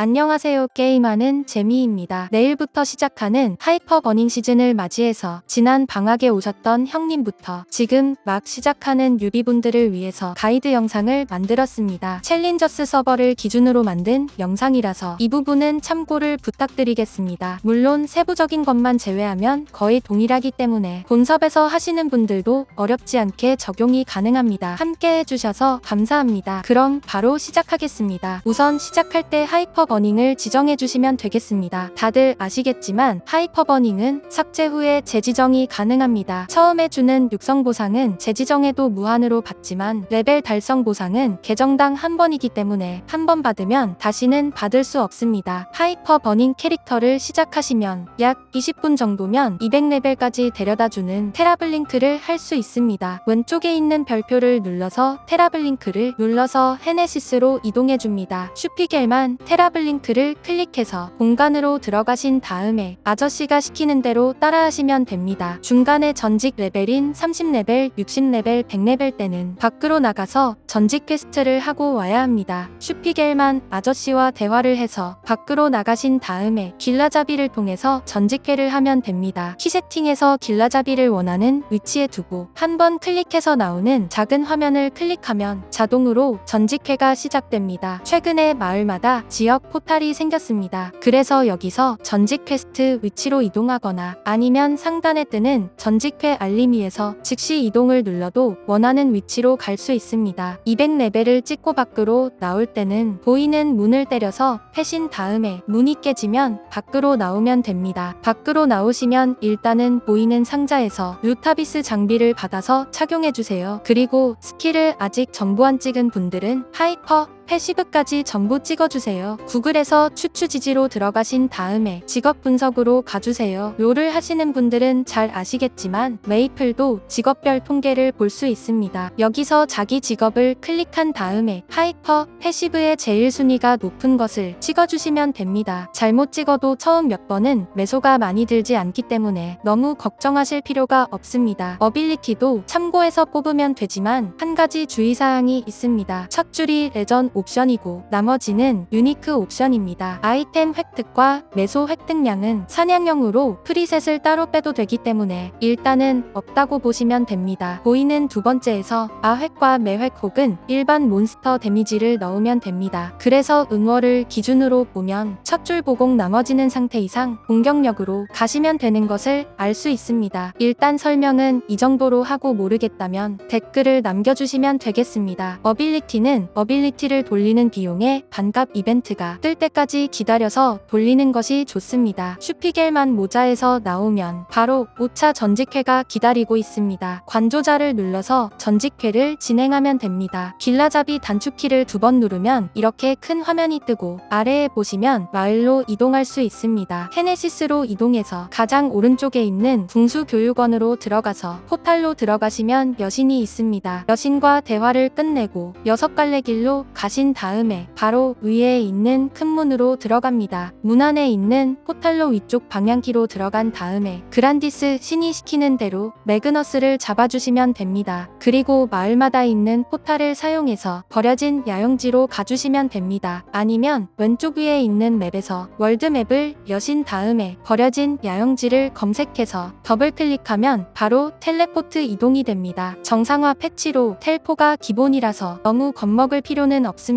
안녕하세요. 게임하는 재미입니다. 내일부터 시작하는 하이퍼 버닝 시즌을 맞이해서 지난 방학에 오셨던 형님부터 지금 막 시작하는 유비분들을 위해서 가이드 영상을 만들었습니다. 챌린저스 서버를 기준으로 만든 영상이라서 이 부분은 참고를 부탁드리겠습니다. 물론 세부적인 것만 제외하면 거의 동일하기 때문에 본섭에서 하시는 분들도 어렵지 않게 적용이 가능합니다. 함께 해주셔서 감사합니다. 그럼 바로 시작하겠습니다. 우선 시작할 때 하이퍼 버닝을 지정해 주시면 되겠습니다. 다들 아시겠지만 하이퍼 버닝은 삭제 후에 재지정이 가능합니다. 처음에 주는 육성 보상은 재지정해도 무한으로 받지만 레벨 달성 보상은 계정당 한 번이기 때문에 한 번 받으면 다시는 받을 수 없습니다. 하이퍼 버닝 캐릭터를 시작하시면 약 20분 정도면 200레벨까지 데려다주는 테라블링크를 할 수 있습니다. 왼쪽에 있는 별표를 눌러서 테라블링크를 눌러서 헤네시스로 이동해줍니다. 슈피겔만 테라블 링크를 클릭해서 공간으로 들어가신 다음에 아저씨가 시키는 대로 따라하시면 됩니다. 중간에 전직 레벨인 30레벨, 60레벨, 100레벨 때는 밖으로 나가서 전직 퀘스트를 하고 와야 합니다. 슈피겔만 아저씨와 대화를 해서 밖으로 나가신 다음에 길라잡이를 통해서 전직회를 하면 됩니다. 키 세팅에서 길라잡이를 원하는 위치에 두고 한 번 클릭해서 나오는 작은 화면을 클릭하면 자동으로 전직회가 시작됩니다. 최근에 마을마다 지역 포탈이 생겼습니다. 그래서 여기서 전직 퀘스트 위치로 이동하거나 아니면 상단에 뜨는 전직회 알림위에서 즉시 이동을 눌러도 원하는 위치로 갈 수 있습니다. 200레벨을 찍고 밖으로 나올 때는 보이는 문을 때려서 패신 다음에 문이 깨지면 밖으로 나오면 됩니다. 밖으로 나오시면 일단은 보이는 상자에서 루타비스 장비를 받아서 착용해주세요. 그리고 스킬을 아직 전부 안 찍은 분들은 하이퍼 패시브까지 전부 찍어주세요. 구글에서 추추 지지로 들어가신 다음에 직업 분석으로 가주세요. 롤을 하시는 분들은 잘 아시겠지만 메이플도 직업별 통계를 볼 수 있습니다. 여기서 자기 직업을 클릭한 다음에 하이퍼 패시브의 제일 순위가 높은 것을 찍어주시면 됩니다. 잘못 찍어도 처음 몇 번은 매소가 많이 들지 않기 때문에 너무 걱정하실 필요가 없습니다. 어빌리티도 참고해서 뽑으면 되지만 한 가지 주의사항이 있습니다. 첫 줄이 레전 옵션이고 나머지는 유니크 옵션입니다. 아이템 획득과 매소 획득량은 사냥용으로 프리셋을 따로 빼도 되기 때문에 일단은 없다고 보시면 됩니다. 보이는 두 번째에서 아획과 매획 혹은 일반 몬스터 데미지를 넣으면 됩니다. 그래서 응월을 기준으로 보면 첫 줄 보공 나머지는 상태 이상 공격력으로 가시면 되는 것을 알 수 있습니다. 일단 설명은 이 정도로 하고 모르겠다면 댓글을 남겨주시면 되겠습니다. 어빌리티는 어빌리티를 돌리는 비용에 반값 이벤트가 뜰 때까지 기다려서 돌리는 것이 좋습니다. 슈피겔만 모자에서 나오면 바로 5차 전직회가 기다리고 있습니다. 관조자를 눌러서 전직회를 진행하면 됩니다. 길라잡이 단축키를 두 번 누르면 이렇게 큰 화면이 뜨고 아래에 보시면 마을로 이동할 수 있습니다. 헤네시스로 이동해서 가장 오른쪽에 있는 궁수교육원으로 들어가서 포탈로 들어가시면 여신이 있습니다. 여신과 대화를 끝내고 여섯 갈래 길로 가신 다음에 바로 위에 있는 큰 문으로 들어갑니다. 문 안에 있는 포탈로 위쪽 방향키로 들어간 다음에 그란디스 신이 시키는 대로 매그너스를 잡아주시면 됩니다. 그리고 마을마다 있는 포탈을 사용해서 버려진 야영지로 가주시면 됩니다. 아니면 왼쪽 위에 있는 맵에서 월드맵을 여신 다음에 버려진 야영지를 검색해서 더블 클릭하면 바로 텔레포트 이동이 됩니다. 정상화 패치로 텔포가 기본이라서 너무 겁먹을 필요는 없습니다.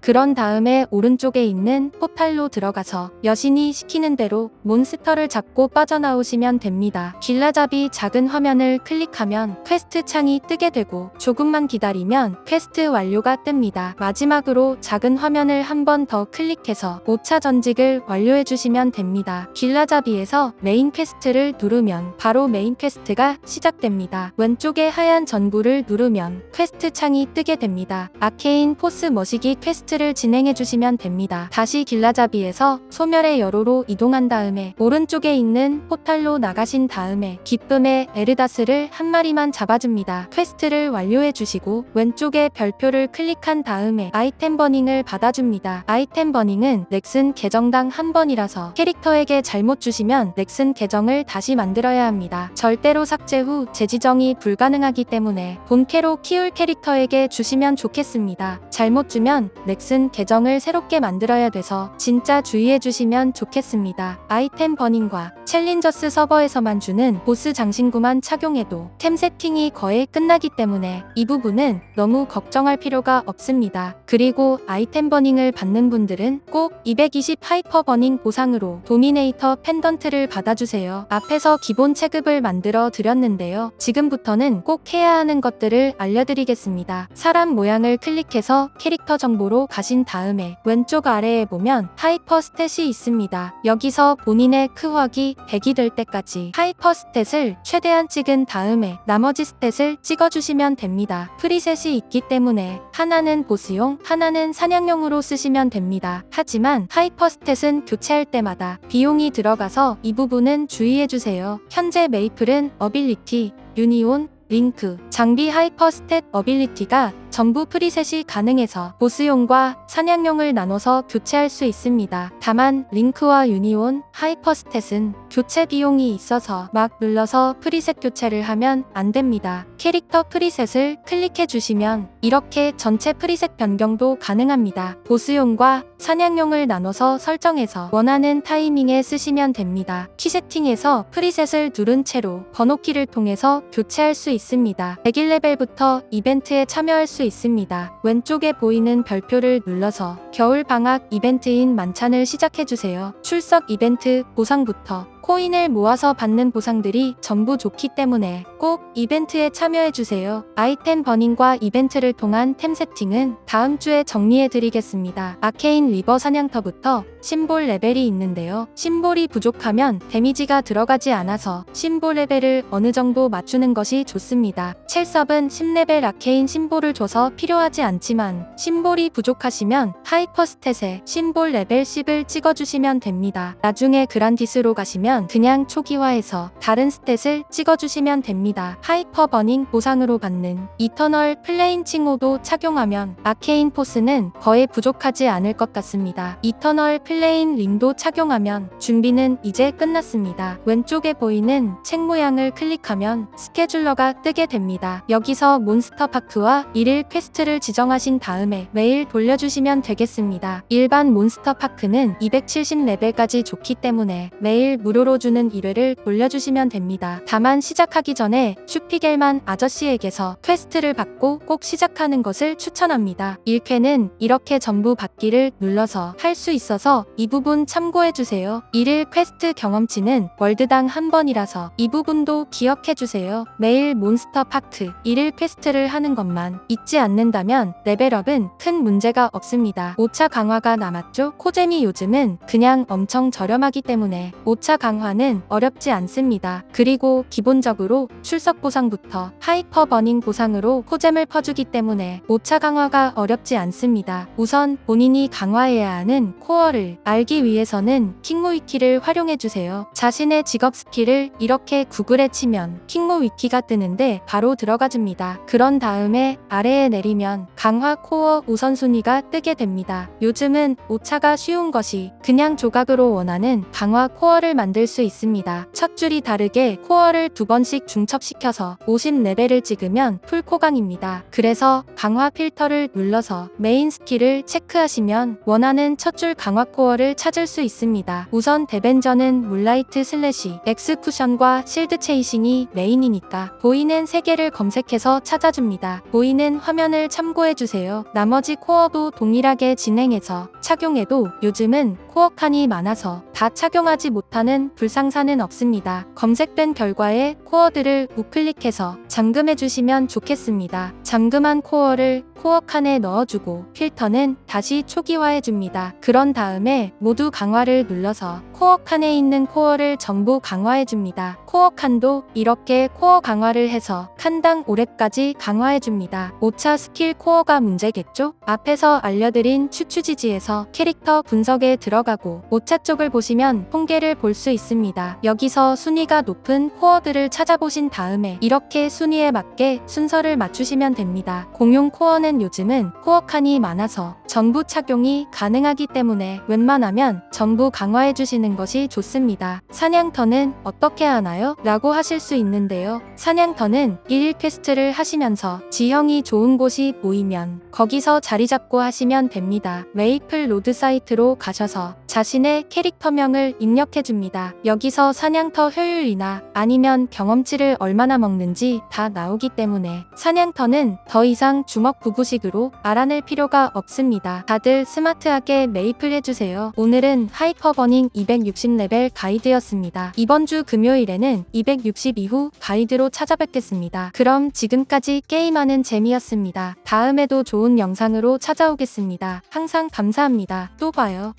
그런 다음에 오른쪽에 있는 포탈로 들어가서 여신이 시키는 대로 몬스터를 잡고 빠져나오시면 됩니다. 길라잡이 작은 화면을 클릭하면 퀘스트 창이 뜨게 되고 조금만 기다리면 퀘스트 완료가 뜹니다. 마지막으로 작은 화면을 한 번 더 클릭해서 5차 전직을 완료해 주시면 됩니다. 길라잡이에서 메인 퀘스트를 누르면 바로 메인 퀘스트가 시작됩니다. 왼쪽에 하얀 전구를 누르면 퀘스트 창이 뜨게 됩니다. 아케인 포스 머시 기 퀘스트를 진행해 주시면 됩니다. 다시 길라잡이에서 소멸의 여로로 이동한 다음에 오른쪽에 있는 포탈로 나가신 다음에 기쁨의 에르다스를 한 마리만 잡아줍니다. 퀘스트를 완료해 주시고 왼쪽에 별표를 클릭한 다음에 아이템 버닝을 받아줍니다. 아이템 버닝은 넥슨 계정당 한 번이라서 캐릭터에게 잘못 주시면 넥슨 계정을 다시 만들어야 합니다. 절대로 삭제 후 재지정이 불가능하기 때문에 본캐로 키울 캐릭터에게 주시면 좋겠습니다. 잘못 주 눌러주면 넥슨 계정을 새롭게 만들어야 돼서 진짜 주의해 주시면 좋겠습니다. 아이템 버닝과 챌린저스 서버에서만 주는 보스 장신구만 착용해도 템 세팅이 거의 끝나기 때문에 이 부분은 너무 걱정할 필요가 없습니다. 그리고 아이템 버닝을 받는 분들은 꼭 220 하이퍼 버닝 보상으로 도미네이터 펜던트를 받아주세요. 앞에서 기본 체급을 만들어 드렸는데요. 지금부터는 꼭 해야 하는 것들을 알려드리겠습니다. 사람 모양을 클릭해서 캐릭터 정보로 가신 다음에 왼쪽 아래에 보면 하이퍼 스탯이 있습니다. 여기서 본인의 크확이 100이 될 때까지 하이퍼 스탯을 최대한 찍은 다음에 나머지 스탯을 찍어주시면 됩니다. 프리셋이 있기 때문에 하나는 보스용, 하나는 사냥용으로 쓰시면 됩니다. 하지만 하이퍼 스탯은 교체할 때마다 비용이 들어가서 이 부분은 주의해주세요. 현재 메이플은 어빌리티, 유니온, 링크, 장비 하이퍼 스탯 어빌리티가 전부 프리셋이 가능해서 보스용과 사냥용을 나눠서 교체할 수 있습니다. 다만 링크와 유니온, 하이퍼 스탯은 교체 비용이 있어서 막 눌러서 프리셋 교체를 하면 안 됩니다. 캐릭터 프리셋을 클릭해 주시면 이렇게 전체 프리셋 변경도 가능합니다. 보스용과 사냥용을 나눠서 설정해서 원하는 타이밍에 쓰시면 됩니다. 키 세팅에서 프리셋을 누른 채로 번호키를 통해서 교체할 수 있습니다. 101레벨부터 이벤트에 참여할 수 있습니다. 왼쪽에 보이는 별표를 눌러서 겨울 방학 이벤트인 만찬을 시작해주세요. 출석 이벤트 보상부터 코인을 모아서 받는 보상들이 전부 좋기 때문에 꼭 이벤트에 참여해주세요. 아이템 버닝과 이벤트를 통한 템 세팅은 다음 주에 정리해드리겠습니다. 아케인 리버 사냥터부터 심볼 레벨이 있는데요. 심볼이 부족하면 데미지가 들어가지 않아서 심볼 레벨을 어느 정도 맞추는 것이 좋습니다. 첼섭은 10레벨 아케인 심볼을 줘서 필요하지 않지만 심볼이 부족하시면 하이퍼 스탯에 심볼 레벨 10을 찍어주시면 됩니다. 나중에 그란디스로 가시면 그냥 초기화해서 다른 스탯을 찍어주시면 됩니다. 하이퍼 버닝 보상으로 받는 이터널 플레인 칭호도 착용하면 아케인 포스는 거의 부족하지 않을 것 같습니다. 이터널 플레인 링도 착용하면 준비는 이제 끝났습니다. 왼쪽에 보이는 책 모양을 클릭하면 스케줄러가 뜨게 됩니다. 여기서 몬스터파크와 일일 퀘스트를 지정하신 다음에 매일 돌려주시면 되겠습니다. 일반 몬스터파크는 270레벨까지 좋기 때문에 매일 무료로 주는 1회를 돌려주시면 됩니다. 다만 시작하기 전에 슈피겔만 아저씨에게서 퀘스트를 받고 꼭 시작하는 것을 추천합니다. 1쾌는 이렇게 전부 받기를 눌러서 할 수 있어서 이 부분 참고해주세요. 1일 퀘스트 경험치는 월드당 한 번이라서 이 부분도 기억해주세요. 매일 몬스터 파크 1일 퀘스트를 하는 것만 잊지 않는다면 레벨업은 큰 문제가 없습니다. 5차 강화가 남았죠? 코제미 요즘은 그냥 엄청 저렴하기 때문에 5차 강화는 어렵지 않습니다. 그리고 기본적으로 출석 보상부터 하이퍼 버닝 보상으로 코잼을 퍼주기 때문에 5차 강화가 어렵지 않습니다. 우선 본인이 강화해야 하는 코어를 알기 위해서는 킹모 위키를 활용해주세요. 자신의 직업 스킬을 이렇게 구글에 치면 킹모 위키가 뜨는데 바로 들어가줍니다. 그런 다음에 아래에 내리면 강화 코어 우선순위가 뜨게 됩니다. 요즘은 5차가 쉬운 것이 그냥 조각으로 원하는 강화 코어를 만들 수 있습니다. 첫 줄이 다르게 코어를 두 번씩 중첩시켜서 50레벨을 찍으면 풀코강입니다. 그래서 강화 필터를 눌러서 메인 스킬을 체크하시면 원하는 첫 줄 강화 코어를 찾을 수 있습니다. 우선 데벤저는 물라이트 슬래시, 엑스쿠션과 실드 체이싱이 메인이니까 보이는 세 개를 검색해서 찾아줍니다. 보이는 화면을 참고해주세요. 나머지 코어도 동일하게 진행해서 착용해도 요즘은 코어 칸이 많아서 다 착용하지 못하는 불상사는 없습니다. 검색된 결과에 코어들을 우클릭해서 잠금해주시면 좋겠습니다. 잠금한 코어를 코어 칸에 넣어주고 필터는 다시 초기화해줍니다. 그런 다음에 모두 강화를 눌러서 코어 칸에 있는 코어를 전부 강화해줍니다. 코어 칸도 이렇게 코어 강화를 해서 칸당 5렙까지 강화해줍니다. 5차 스킬 코어가 문제겠죠? 앞에서 알려드린 추추지지에서 캐릭터 분석에 들어가고 5차 쪽을 보시면 통계를 볼 수 있습니다. 여기서 순위가 높은 코어들을 찾아보신 다음에 이렇게 순위에 맞게 순서를 맞추시면 됩니다. 공용 코어는 하지만은 요즘은 코어칸이 많아서 정부 착용이 가능하기 때문에 웬만하면 정부 강화해 주시는 것이 좋습니다. 사냥터는 어떻게 하나요? 라고 하실 수 있는데요. 사냥터는 1일 퀘스트를 하시면서 지형이 좋은 곳이 보이면 거기서 자리 잡고 하시면 됩니다. 메이플 로드 사이트로 가셔서 자신의 캐릭터명을 입력해 줍니다. 여기서 사냥터 효율이나 아니면 경험치를 얼마나 먹는지 다 나오기 때문에 사냥터는 더 이상 주먹 구 구식으로 알아낼 필요가 없습니다. 다들 스마트하게 메이플 해주세요. 오늘은 하이퍼버닝 260레벨 가이드였습니다. 이번 주 금요일에는 260 이후 가이드로 찾아뵙겠습니다. 그럼 지금까지 게임하는 재미였습니다. 다음에도 좋은 영상으로 찾아오겠습니다. 항상 감사합니다. 또 봐요.